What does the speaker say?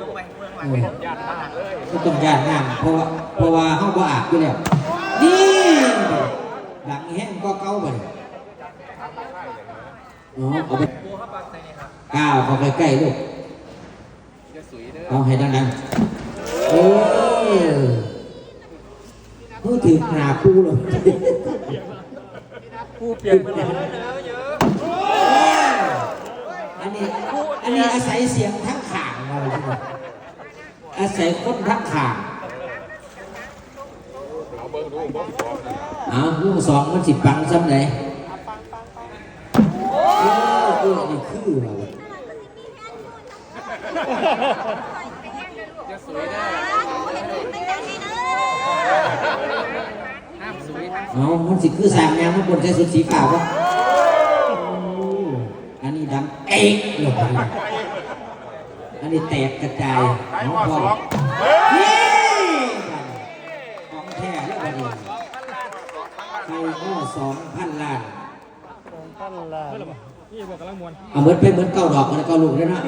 เออก็ต้องยานน้ำเพราะว่าเพราะว่าห้องบ่อาบอยู่แล้วนี่ดังแห้งก็เก่าไปอ๋อเอาไปก้าวเข้าไปใกล้ลูกเอาให้ดังๆเออพูดถึงหาคู่เลยผู้เปลี่ยนไปแล้วอันนี้อันนี้อาศัยเสียงทั้งขางมาเลยทีเดียว อาศัยคนทั้งขาเอาลูกสองมันสิปังซ้ำไหนเออเออนี่คือเราจะสวยได้เอามันสิคือสามแนวมันบนใช้สุดสีขาวะอันนี้ดำเอ๊กลงไป อันนี้แตกกระจายน้องพ่อนี่ของแท้แล้วบัดนี้ไฟหม้อสองพันล้าน ท่านละนี่บอกกำลังมวนเอาเหมือนเป็นเหมือนเก้าดอกแล้วก็ลูกแล้วยนะ